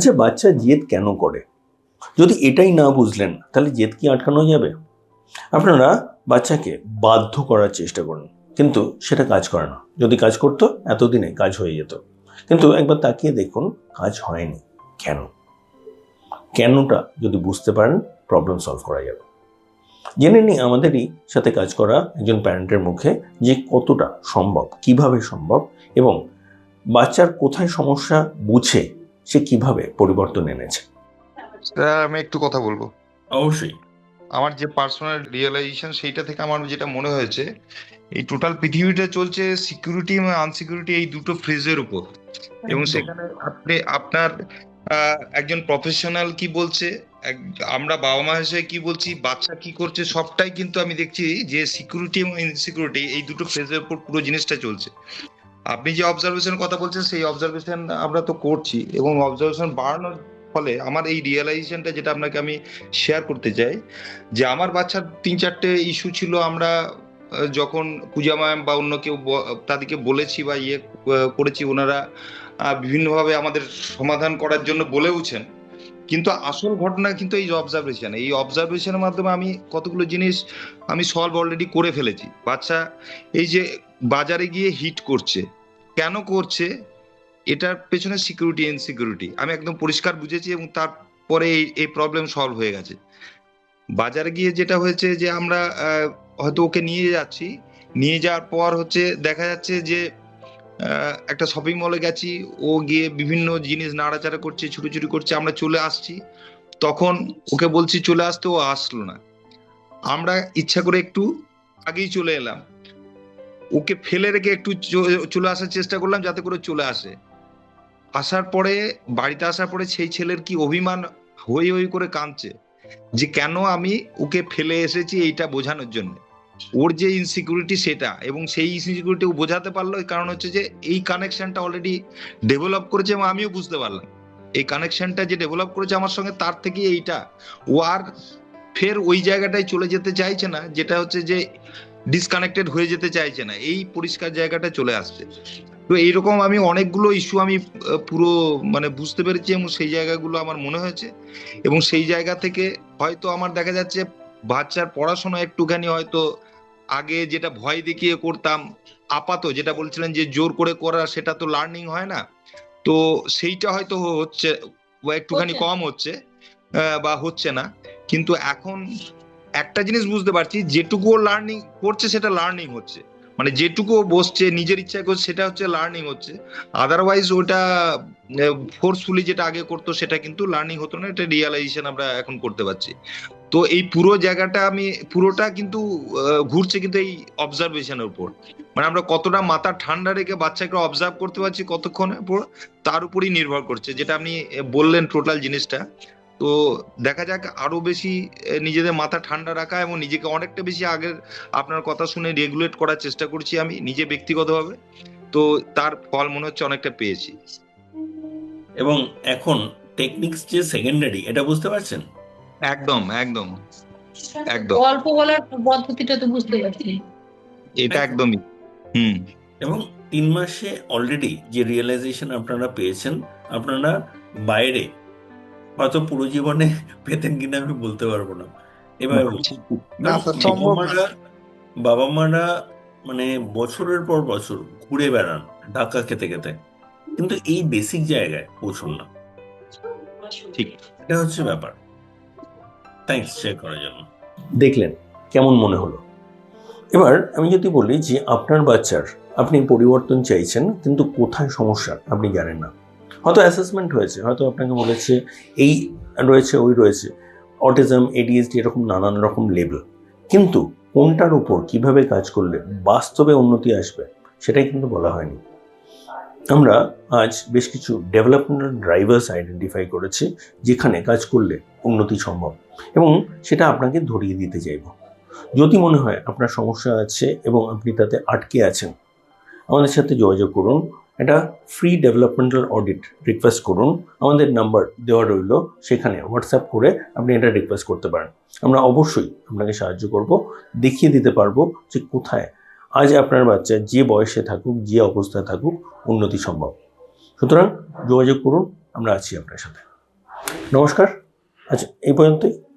আচ্ছা বাচ্চা জেদ কেন করে? যদি এটাই না বুঝলেন, তাহলে জেদ কি আটকানো যাবে? আপনারা বাচ্চাকে বাধ্য করার চেষ্টা করুন, কিন্তু সেটা কাজ করে না। যদি কাজ করতো, এতদিনে কাজ হয়ে যেত। কিন্তু একবার তাকিয়ে দেখুন, কাজ হয়নি। কেন? কেনটা যদি বুঝতে পারেন প্রবলেম সলভ করা যাবে। জেনে নিই আমাদেরই সাথে কাজ করা একজন প্যারেন্টের মুখে যে কতটা সম্ভব, কীভাবে সম্ভব এবং বাচ্চার কোথায় সমস্যা বুঝে সে কীভাবে পরিবর্তন এনেছে? স্যার আমি একটু কথা বলব। অবশ্যই। আমার যে পার্সোনাল রিয়েলাইজেশন সেইটা থেকে আমার যেটা মনে হয়েছে এই টোটাল পৃথিবীটা চলছে সিকিউরিটি এবং আনসিকিউরিটি এই দুটো ফ্রেজের উপর। এবং সেখানে আপনি আপনার আহ, একজন প্রফেশনাল কি বলছে এক- আমরা বাবা মা হিসেবে কি বলছি বাচ্চা কি করছে সবটাই কিন্তু আমি দেখছি যে সিকিউরিটি এবং ইনসিকিউরিটি এই দুটো ফ্রেজের উপর পুরো জিনিসটা চলছে। আপনি যে অবজারভেশন কথা বলছেন, সেই অবজারভেশন আমরা তো করছি এবং অবজারভেশন বাড়ানোর ফলে আমার এই রিয়েলাইজেশনটা যেটা আপনাকে আমি শেয়ার করতে চাই, যে আমার বাচ্চার তিন চারটে ইস্যু ছিল আমরা যখন পূজা ম্যাম বা অন্য কেউ তাদেরকে বলেছি বা ইয়ে করেছি, ওনারা বিভিন্নভাবে আমাদের সমাধান করার জন্য বলেওছেন। কিন্তু আসল ঘটনা কিন্তু এই অবজারভেশন এই অবজারভেশনের মাধ্যমে আমি কতগুলো জিনিস আমি সলভ অলরেডি করে ফেলেছি। বাচ্চা, এই যে বাজারে গিয়ে হিট করছে, কেন করছে? এটার পেছনে সিকিউরিটি ইনসিকিউরিটি আমি একদম পরিষ্কার বুঝেছি এবং তারপরে এই এই প্রবলেম সলভ হয়ে গেছে। বাজারে গিয়ে যেটা হয়েছে যে আমরা হয়তো ওকে নিয়ে যাচ্ছি। নিয়ে যাওয়ার পর হচ্ছে দেখা যাচ্ছে যে একটা শপিং মলে গেছি, ও গিয়ে বিভিন্ন জিনিস নাড়াচাড়া করছে, ছুটোছুটি করছে, আমরা চলে আসছি। তখন ওকে বলছি, চলে আসতে ও আসলো না। আমরা ইচ্ছা করে একটু আগেই চলে এলাম। ওকে ফেলে রেখে একটু চলে আসার চেষ্টা করলাম, যাতে করে চলে আসে। আসার পরে, বাড়িতে আসার পরে সেই ছেলের কি অভিমান হই হই করে কাঁদছে, যে কেন আমি ওকে ফেলে এসেছি এইটা বোঝানোর জন্য? ওর যে ইনসিকিউরিটি সেটা এবং সেই ইনসিকিউরিটি ও বোঝাতে পারল কারণ হচ্ছে যে এই কানেকশনটা অলরেডি ডেভেলপ করেছে এবং আমিও বুঝতে পারলাম। এই কানেকশনটা যে ডেভেলপ করেছে আমার সঙ্গে, তার থেকে এইটা। ও আর ফের ওই জায়গাটায় চলে যেতে চাইছে না, যেটা হচ্ছে যে ডিসকানেক্টেড হয়ে যেতে চাইছে না। এই পরিষ্কার জায়গাটা চলে আসছে। তো এইরকম আমি অনেকগুলো ইস্যু আমি পুরো মানে বুঝতে পেরেছি এবং সেই জায়গাগুলো আমার মনে হয়েছে। এবং সেই জায়গা থেকে হয়তো আমার দেখা যাচ্ছে বাচ্চার পড়াশোনা একটুখানি হয়তো আগে যেটা ভয় দেখিয়ে করতাম আপাত যেটা বলছিলেন যে জোর করে করা সেটা তো লার্নিং হয় না। তো সেইটা হয়তো হচ্ছে একটুখানি কম হচ্ছে বা হচ্ছে না। কিন্তু এখন একটা জিনিস বুঝতে পারছি যেটুকু লার্নিং করছে সেটা লার্নিং হচ্ছে। মানে যেটুকু বসছে নিজের ইচ্ছা করছে সেটা হচ্ছে লার্নিং হচ্ছে। আদারওয়াইজ ওটা ফোর্সফুলি যেটা আগে করতো সেটা কিন্তু লার্নিং হতো না। এটা রিয়েলাইজেশন আমরা এখন করতে পারছি। তো এই পুরো জায়গাটা আমি, পুরোটা কিন্তু ঘুরছে কিন্তু এই অবজারভেশনের উপর। মানে আমরা কতটা মাথা ঠান্ডা রেখে বাচ্চাকে অবজার্ভ করতে পারছি কতক্ষণের পর, তার উপরই নির্ভর করছে। যেটা আপনি বললেন টোটাল জিনিসটা। তো দেখা যাক আরও বেশি নিজেদের মাথা ঠান্ডা রাখা এবং নিজেকে অনেকটা বেশি আগের আপনার কথা শুনে রেগুলেট করার চেষ্টা করছি আমি, নিজে ব্যক্তিগতভাবে। তো তার ফল মনে হচ্ছে অনেকটা পেয়েছি। এবং এখন টেকনিক্স যে সেকেন্ডারি এটা বুঝতে পারছেন? একদম একদম একদম। গল্প বলার পদ্ধতিটা তো বুঝতে পারছি। এটা একদমই হুম। এবং তিন মাসে অলরেডি যে রিয়েলাইজেশন আপনারা পেয়েছেন আপনারা বাইরে হয়তো পুরো জীবনে পেতেন কিনা আমি বলতে পারব না। এভাবে না, বাবা। মারা বাবা মারা মানে বছরের পর বছর ঘুরে বেড়ান ধাক্কা খেতে খেতে। কিন্তু এই বেসিক জায়গায় পৌঁছন না। ঠিক। এটা হচ্ছে ব্যাপার। থ্যাঙ্কস শেয়ার করার জন্য দেখলেন, কেমন মনে হলো? এবার আমি যদি বলি যে আপনার বাচ্চার আপনি পরিবর্তন চাইছেন, কিন্তু কোথায় সমস্যা আপনি জানেন না। হয়তো অ্যাসেসমেন্ট হয়েছে, হয়তো আপনাকে বলেছে এই রয়েছে, ওই রয়েছে। অটিজম এডিএসডি এরকম নানান রকম লেভেল কিন্তু কোনটার উপর কীভাবে কাজ করলে বাস্তবে উন্নতি আসবে, সেটাই কিন্তু বলা হয়নি। আমরা আজ বেশ কিছু ডেভেলপমেন্টাল ড্রাইভার্স আইডেন্টিফাই করেছি যেখানে কাজ করলে উন্নতি সম্ভব। এবং সেটা আপনাকে ধরিয়ে দিতে চাইব। যদি মনে হয় আপনার সমস্যা আছে এবং আপনি তাতে আটকে আছেন, আমাদের সাথে যোগাযোগ করুন। একটা ফ্রি ডেভেলপমেন্টাল অডিট রিকোয়েস্ট করুন। আমাদের নাম্বার দেওয়া রইল, সেখানে হোয়াটসঅ্যাপ করে আপনি এটা রিকোয়েস্ট করতে পারেন। আমরা অবশ্যই আপনাকে সাহায্য করব, দেখিয়ে দিতে পারব যে কোথায়। আজ আপনার বাচ্চা যে বয়সে থাকুক, যে অবস্থায় থাকুক উন্নতি সম্ভব। সুতরাং যোগাযোগ করুন আমরা আছি আপনার সাথে। নমস্কার। আচ্ছা এই পর্যন্তই।